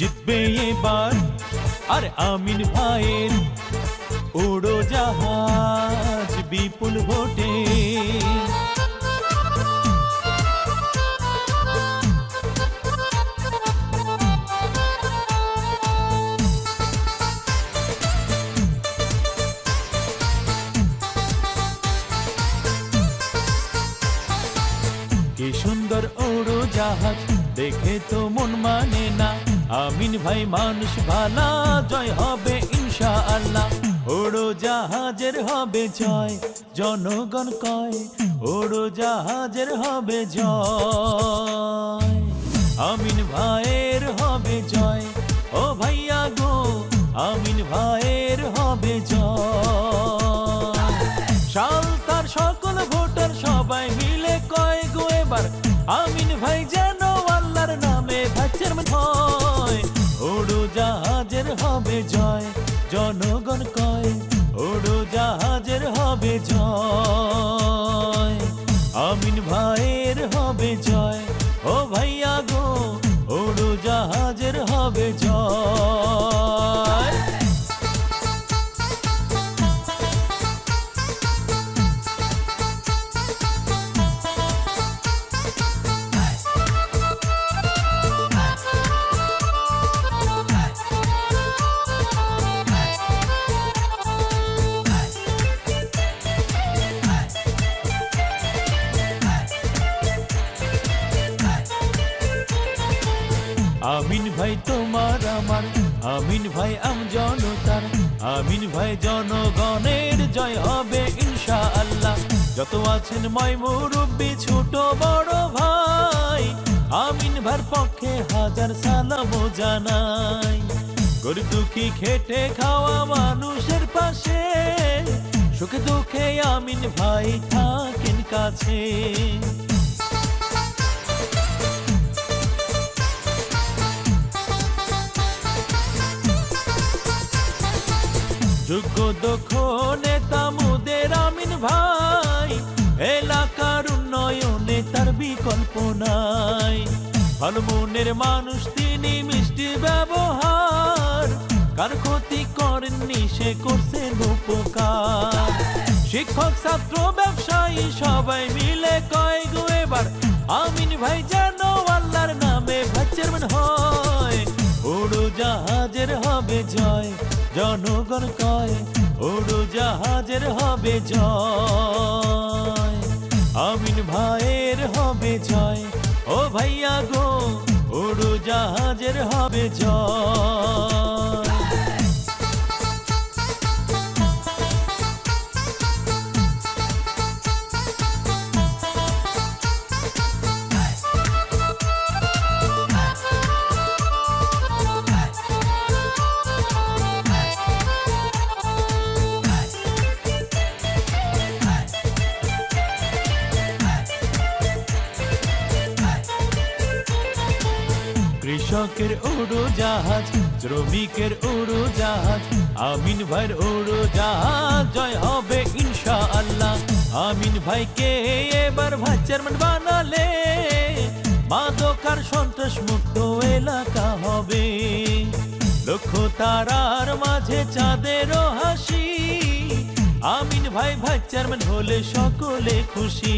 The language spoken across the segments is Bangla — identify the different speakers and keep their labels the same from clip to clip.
Speaker 1: জিতবে এবার। আর আমিন ভাইয়ের ওড়ো জাহাজ বিপুল ভোটে। কি সুন্দর ওড়ো জাহাজ, দেখে তো মন মানে না। আমিন ভাই, মানুষ ভালা, জয় হবে ইনশা আল্লাহ ওড়ো জাহাজের হবে জয়, জনগণ কয় ওড়ো জাহাজের হবে জয়। আমিন ভাইয়ের হবে জয়, ও ভাইয়া গো, আমিন ভাইয়ের হবে জয়। সাল তার সকল ভোটার সবাই মিলে কয় গো এবার, আমিন ভাই যেন জয় জনগণ কয় উড়ো জাহাজের হবে জয়। আমিন ভাই তোমার আমার, আমিন ভাই আম জনতার, আমিন ভাই জনগণের জয় হবে ইনশা আল্লাহ যত আছেন ময় মুরব্বী, ছোট, বড় ভাই, আমিন ভার পক্ষে হাজার সালাম জানাই। গরিব দুঃখী খেটে খাওয়া মানুষের পাশে, সুখে দুঃখে আমিন ভাই থাকেন কাছে। যোগ্য দক্ষ নেতা মুদের আমিন ভাই। এলাকার উন্নয়নে তার বিকল্প নাই। ভালো মানুষ তিনি মিষ্টি ব্যবহার। কার ক্ষতি করেননি সে করছেন উপকার শিক্ষক, ছাত্র, ব্যবসায়ী সবাই মিলে কয় গো এবার, আমিন ভাই যেন আল্লাহর নামে ভাচ্চের হয়। উড়ো জাহাজের হবে জয়। জনগণ কয় ওড়ো জাহাজের হবে জয়। আমিন ভাইয়ের হবে জয়, ও ভাইয়া গো ওড়ো জাহাজের হবে জয়। কৃষকের উড়ো জাহাজ শ্রমিকের উড়ো জাহাজ আমিন ভাইয়ের উড়ো জাহাজ। জয় হবে ইনশা আল্লাহ আমিন ভাইকে এবার ভাই চেয়ারম্যান বানালে, মাদকার সন্ত্রাস মুক্ত এলাকা হবে। লক্ষ তারার মাঝে চাঁদেরও হাসি আমিন ভাই ভাই চেয়ারম্যান হলে সকলে খুশি।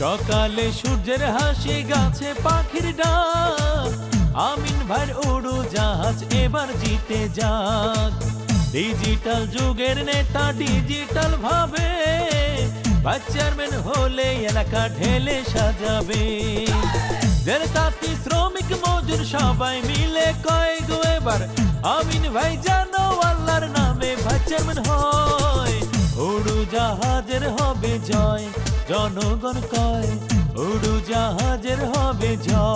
Speaker 1: সকালে সূর্যের হাসি, গাছে পাখির ডাক। আমিন ভাইয়ের উড়ো জাহাজ এবার জিতে যাক। ডিজিটাল যুগের নেতা ডিজিটাল ভাবে। ভাইস চেয়ারম্যান হলে এলাকা ঢেলে সাজাবে। দের তাঁতি, শ্রমিক, মজুর সবাই মিলে কয় গো এবার। আমিন ভাই জানো আল্লাহর নামে ভাইস চেয়ারম্যান হয়। উড়ো জাহাজের হবে জয়। জনগণ কয় উড়ু জাহাজের হবে জয়